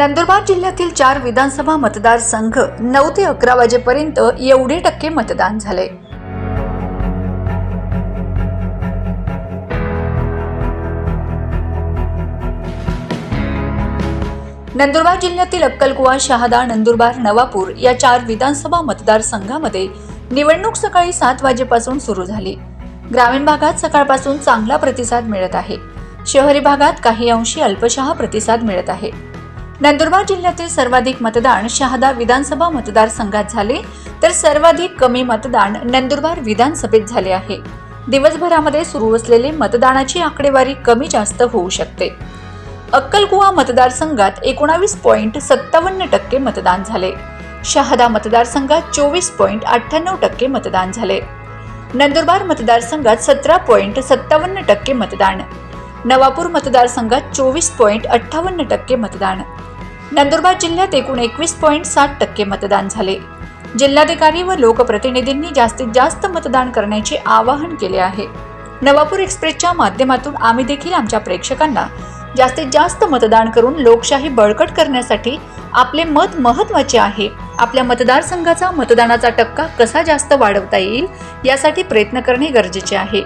नंदुरबार जिल्ह्यातील चार विधानसभा मतदारसंघ नऊ ते अकरा वाजेपर्यंत एवढे टक्के मतदान झाले. नंदुरबार जिल्ह्यातील अक्कलकुवा शहादा नंदुरबार नवापूर या चार विधानसभा मतदारसंघामध्ये निवडणूक सकाळी सात वाजेपासून सुरू झाली. ग्रामीण भागात सकाळपासून चांगला प्रतिसाद मिळत आहे. शहरी भागात काही अंशी अल्पशहा प्रतिसाद मिळत आहे. नंदुरबार जिल्ह्यातील सर्वाधिक मतदान शहादा विधानसभा मतदारसंघात झाले. तर सर्वाधिक कमी मतदान नंदुरबार विधानसभेत झाले आहे. दिवसभरामध्ये सुरू असलेले मतदानाची आकडेवारी कमी जास्त होऊ शकते. अक्कलकुवा मतदारसंघात एकोणावीस पॉईंट सत्तावन्न टक्के मतदान झाले. शहादा मतदारसंघात चोवीस पॉईंट अठ्ठ्याण्णव टक्के मतदान झाले. नंदुरबार मतदारसंघात सतरा पॉईंट सत्तावन्न टक्के मतदान. नवापूर मतदारसंघात चोवीस पॉईंट अठ्ठावन्न टक्के मतदान. नंदुरबार जिल्ह्यात एकूण एकवीस पॉईंट साठ टक्के मतदान झाले. जिल्हाधिकारी व लोकप्रतिनिधींनी जास्तीत जास्त मतदान करण्याचे आवाहन केले आहे. नवापूर एक्सप्रेसच्या माध्यमातून आम्ही देखील आमच्या प्रेक्षकांना जास्तीत जास्त मतदान करून लोकशाही बळकट करण्यासाठी आपले मत महत्त्वाचे आहे. आपल्या मतदारसंघाचा मतदानाचा टक्का कसा जास्त वाढवता येईल यासाठी प्रयत्न करणे गरजेचे आहे.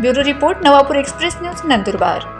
Bureau report Navapur express news Nandurbar.